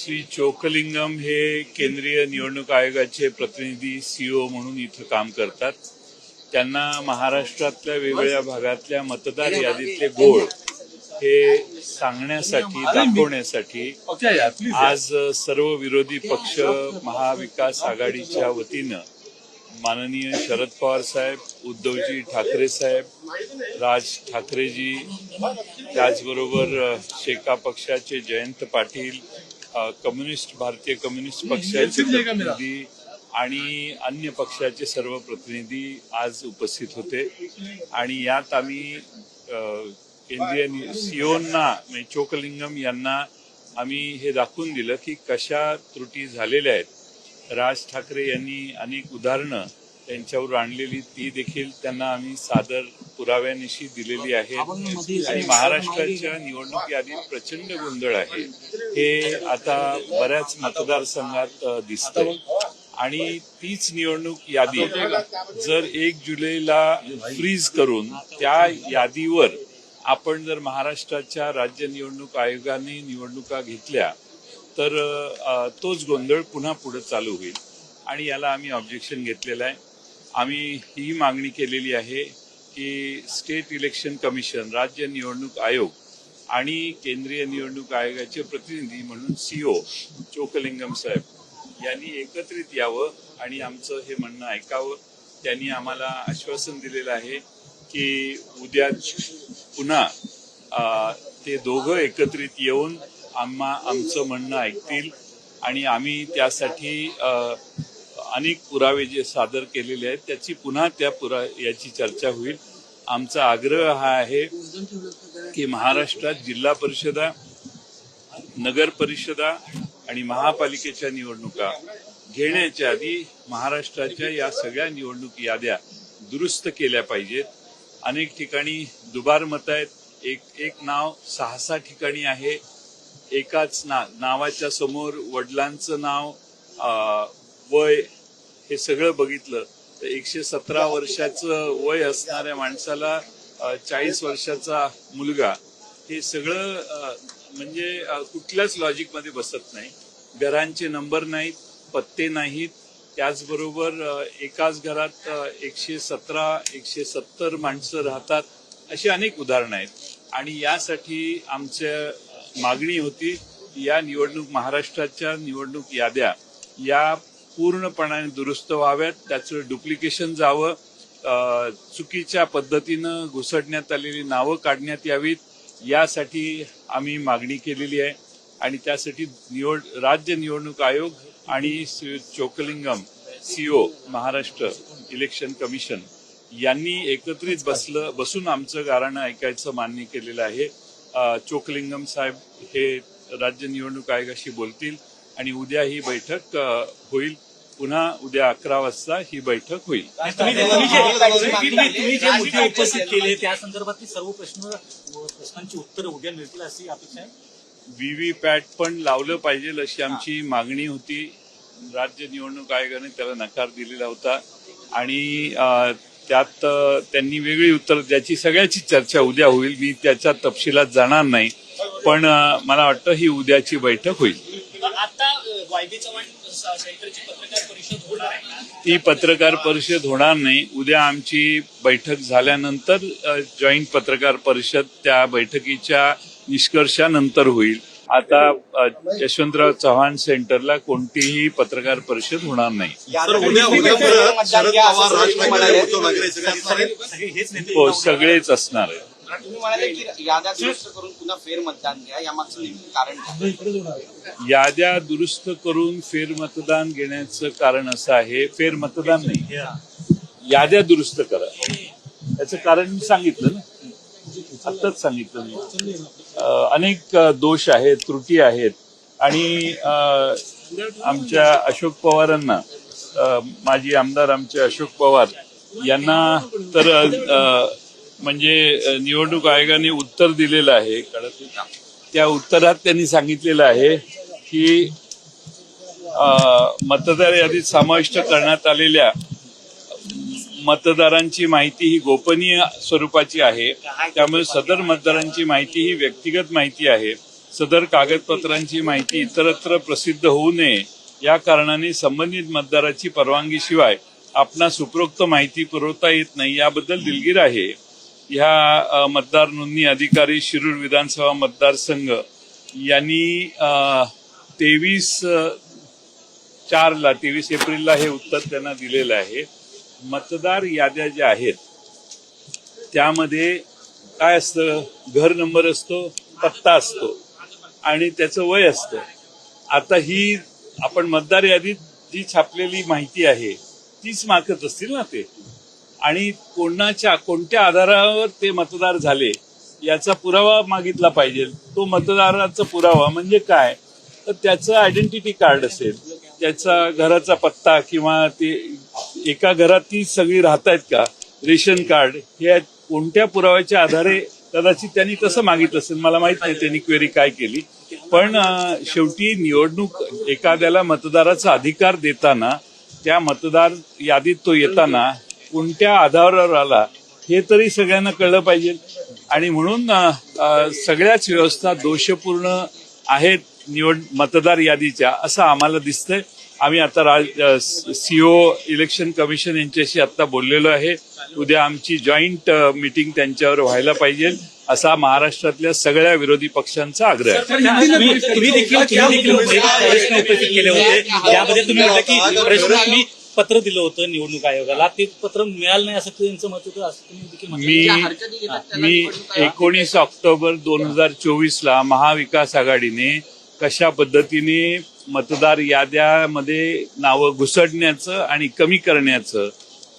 श्री चोकलिंगम हे केंद्रीय निवडणूक आयोगाचे प्रतिनिधी सीओ म्हणून इथं काम करतात. त्यांना महाराष्ट्रातल्या वेगवेगळ्या भागातल्या मतदार यादीतले गोळ हे सांगण्यासाठी दाखवण्यासाठी आज सर्व विरोधी पक्ष महाविकास आघाडीच्या वतीनं माननीय शरद पवार साहेब उद्धवजी ठाकरे साहेब राज ठाकरेजी त्याचबरोबर शेका पक्षाचे जयंत पाटील कम्युनिस्ट भारतीय कम्युनिस्ट पक्षाचे प्रतिनिधी आणि अन्य पक्षाचे सर्व प्रतिनिधी आज उपस्थित होते. आणि यात आम्ही केंद्रीय सीओंना म्हणजे चोकलिंगम यांना आम्ही हे दाखवून दिलं की कशा त्रुटी झालेल्या आहेत. राज ठाकरे यांनी अनेक उदाहरणं त्यांच्यावर आणलेली ती देखील त्यांना आम्ही सादर पुराव्यानिशी दिलेली आहे. आणि महाराष्ट्राच्या निवडणूक यादीत प्रचंड गोंधळ आहे. हे आता बऱ्याच मतदारसंघात दिसतं आणि तीच निवडणूक यादी जर एक जुलैला फ्रीज करून त्या यादीवर आपण जर महाराष्ट्राच्या राज्य निवडणूक आयोगाने निवडणुका घेतल्या तर तोच गोंधळ पुन्हा पुढे चालू होईल. आणि याला आम्ही ऑब्जेक्शन घेतलेलं आहे. आम्ही ही मागणी केलेली आहे की स्टेट इलेक्शन कमिशन राज्य निवडणूक आयोग आणि केंद्रीय निवडणूक आयोगाचे प्रतिनिधी म्हणून सीओ चोकलिंगम साहेब यांनी एकत्रित यावं आणि आमचं हे म्हणणं ऐकावं. त्यांनी आम्हाला आश्वासन दिलेलं आहे की उद्या पुन्हा ते दोघं एकत्रित येऊन आम्हा आमचं म्हणणं ऐकतील आणि आम्ही त्यासाठी अनेक पुरावे जे सादर केलेले आहेत त्याची पुन्हा त्या पुरा याची चर्चा होईल. आमचा आग्रह हा आहे की महाराष्ट्रात जिल्हा परिषदा नगर परिषदा आणि महापालिकेच्या निवडणुका घेण्याच्या आधी महाराष्ट्राच्या या सगळ्या निवडणूक याद्या दुरुस्त केल्या पाहिजेत. अनेक ठिकाणी दुबार मत आहेत. एक एक नाव सहा सहा ठिकाणी आहे. एकाच ना नावाच्या समोर वडिलांचं नाव वय हे सगळं बघितलं तर एकशे सतरा वर्षाचं वय असणाऱ्या माणसाला चाळीस वर्षाचा मुलगा हे सगळं म्हणजे कुठल्याच लॉजिकमध्ये बसत नाही. घरांचे नंबर नाहीत पत्ते नाहीत. त्याचबरोबर एकाच घरात एकशे सतरा एकशे सत्तर माणसं राहतात अशी अनेक उदाहरणं आहेत. आणि यासाठी आमच्या मागणी होती या निवडणूक महाराष्ट्राच्या निवडणूक याद्या या पूर्णपणाने दुरुस्त व्हाव्यात त्याचं डुप्लिकेशन जावं चुकीच्या पद्धतीनं घुसडण्यात आलेली नावं काढण्यात यावीत यासाठी आम्ही मागणी केलेली आहे. आणि त्यासाठी निवड राज्य निवडणूक आयोग आणि Chokalingam CO Maharashtra election commission यांनी एकत्रित बसलं बसून आमचं गाराणं ऐकायचं मान्य केलेलं आहे. चोकलिंगम साहेब हे राज्य निवडणूक आयोगाशी बोलतील. आणि उद्या ही बैठक होईल. पुन्हा उद्या अकरा वाजता ही बैठक होईल. तुम्ही जे- तुम्ही जे- तुम्ही- तुम्ही जे मुद्दे उपस्थित केले त्या संदर्भातली सर्व प्रश्न प्रश्नांची उत्तरं उद्या मिळतील अशी अपेक्षा आहे? व्हीव्हीपॅट पण लावलं पाहिजे अशी आमची मागणी होती. राज्य निवडणूक आयोगाने त्याला नकार दिलेला होता. आणि त्यात त्यांनी वेगळी उत्तर ज्याची सगळ्याची चर्चा उद्या होईल. मी त्याच्या तपशिलात जाणार नाही. पण मला वाटतं ही उद्याची बैठक होईल. ती पत्रकार परिषद होणार नाही. उद्या आमची बैठक झाल्यानंतर जॉईंट पत्रकार परिषद त्या बैठकीच्या निष्कर्षानंतर होईल. आता यशवंतराव चव्हाण सेंटरला कोणतीही पत्रकार परिषद होणार नाही. हो सगळेच असणार आहे तुम्ही म्हणाले की याद्या दुरुस्त करून पुन्हा फेरमतदान घ्या यामागचं नेमकं कारण काय? याद्या दुरुस्त करून फेरमतदान घेण्याचं कारण असं आहे फेरमतदान नाही. याद्या दुरुस्त करा. याचं कारण मी सांगितलं ना. आत्ताच सांगितलं मी. अं, अनेक अं, दोष आहेत त्रुटी आहेत. आणि अं, आमच्या अशोक पवारांना अं, माजी आमदार आमचे अशोक पवार यांना तर अं, म्हणजे निवडणूक आयोगाने उत्तर दिलेलं आहे कळत त्या उत्तरात त्यांनी सांगितलेलं आहे की मतदार यादीत समाविष्ट करण्यात आलेल्या मतदारांची माहिती ही गोपनीय स्वरूपाची आहे. त्यामुळे सदर मतदारांची माहिती ही व्यक्तिगत माहिती आहे. सदर कागदपत्रांची माहिती इतरत्र प्रसिद्ध होऊ नये या कारणाने संबंधित मतदाराची परवानगीशिवाय आपणास उपरोक्त माहिती पुरवता येत नाही याबद्दल दिलगीर आहे. ह्या मतदार नोंदणी अधिकारी शिरूर विधानसभा मतदारसंघ यांनी तेवीस चारला तेवीस एप्रिलला हे उत्तर त्यांना दिलेलं आहे. मतदार याद्या ज्या आहेत त्यामध्ये काय असतं? घर नंबर असतो पत्ता असतो आणि त्याचं वय असतं. आता ही आपण मतदार यादीत जी छापलेली माहिती आहे तीच मागत असतील ना ते? आणि कोणाच्या कोणत्या आधारावर ते मतदार झाले याचा पुरावा मागितला पाहिजे. तो मतदाराचा पुरावा म्हणजे काय? तर त्याचं आयडेंटिटी कार्ड असेल त्याचा घराचा पत्ता किंवा ते एका घरात ती सगळी राहतायत का? रेशन कार्ड हे कोणत्या पुराव्याच्या आधारे कदाचित त्यांनी तसं मागितलं असेल. मला माहीत नाही त्यांनी क्वेरी काय केली. पण शेवटी निवडणूक एखाद्याला मतदाराचा अधिकार देताना त्या मतदार यादीत तो येताना कोणत्या आधारावर आला हे तरी सगळ्यांना कळलं पाहिजे. आणि म्हणून सगळ्याच व्यवस्था दोषपूर्ण आहेत निवड मतदार यादीच्या असं आम्हाला दिसतंय. आम्ही आता राज सीओ इलेक्शन कमिशन यांच्याशी आता बोललेलो आहे. उद्या आमची जॉईंट मिटिंग त्यांच्यावर व्हायला पाहिजे असा महाराष्ट्रातल्या सगळ्या विरोधी पक्षांचा आग्रह आहे. पत्र दिलं होतं निवडणूक आयोगाला ते पत्र मिळालं नाही असं त्यांचं मत होतं असं तुम्ही देखील म्हटलं. मी त्यांना मी एकोणीस ऑक्टोबर दोन हजार चोवीस ला महाविकास आघाडीने कशा पद्धतीने मतदार याद्यामध्ये नावं घुसडण्याचं आणि कमी करण्याचं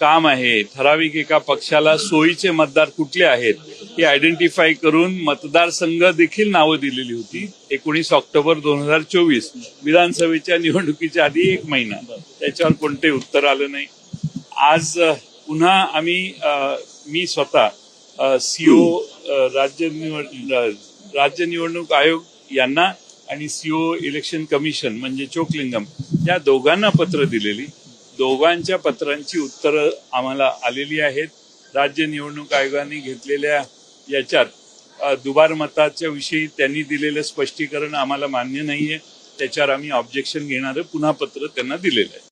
काम आहे. ठराविक एका पक्षाला सोयीचे मतदार कुठले आहेत हे आयडेंटिफाय करून मतदारसंघ देखील नावं दिलेली होती. एकोणीस ऑक्टोबर दोन हजार चोवीस विधानसभेच्या निवडणुकीच्या आधी एक महिना. त्याच्यावर कोणतेही उत्तर आलं नाही. आज पुन्हा आम्ही मी स्वतः सीओ राज्य निवड राज्य निवडणूक आयोग यांना आणि सीओ इलेक्शन कमिशन म्हणजे चोकलिंगम या दोघांना पत्र दिलेली. दोघांच्या पत्रांची उत्तरं आम्हाला आलेली आहेत. राज्य निवडणूक आयोगाने घेतलेल्या याच्यात दुबार मताच्या विषयी त्यांनी दिलेलं स्पष्टीकरण आम्हाला मान्य नाही आहे त्याच्यावर आम्ही ऑब्जेक्शन घेणारं पुन्हा पत्र त्यांना दिलेलं आहे.